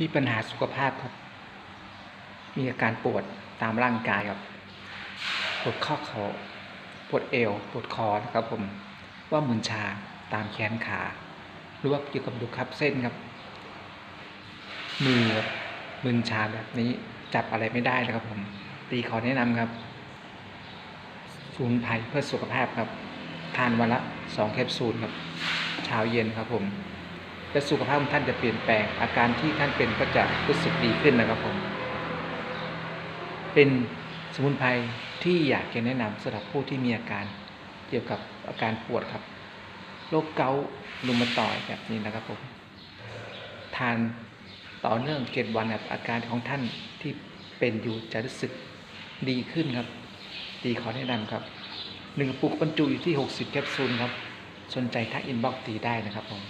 มีปัญหาสุขภาพครับ มีอาการปวดตามร่างกายครับ ปวดข้อเขา่าปวดเอว ปวดคอนะครับผม ว่ามึนชาตามแขนขา หรือว่าเกี่ยวกับดูครับเส้นครับ มือมึนชาแบบนี้จับอะไรไม่ได้นะครับผม ตีขอแนะนำครับสมุนไพรเพื่อสุขภาพครับ ทานวันละสองแคปซูลครับ เช้าเย็นครับผม และสุขภาพของท่านจะเปลี่ยนแปลง อาการที่ท่านเป็นก็จะรู้สึกดีขึ้นนะครับผม เป็นสมุนไพรที่อยากจะแนะนำสำหรับผู้ที่มีอาการเกี่ยวกับอาการปวดครับโรคเกาต์รุมาตอยแบบนี้นะครับผม ทานต่อเนื่องเจ็ดวันครับอาการของท่านที่เป็นอยู่จะรู้สึกดีขึ้นครับ ดีขอแนะนำครับหนึ่งกระปุกบรรจุอยู่ที่ 60 แคปซูลครับ สนใจทักอินบ็อกซ์ตีได้นะครับผม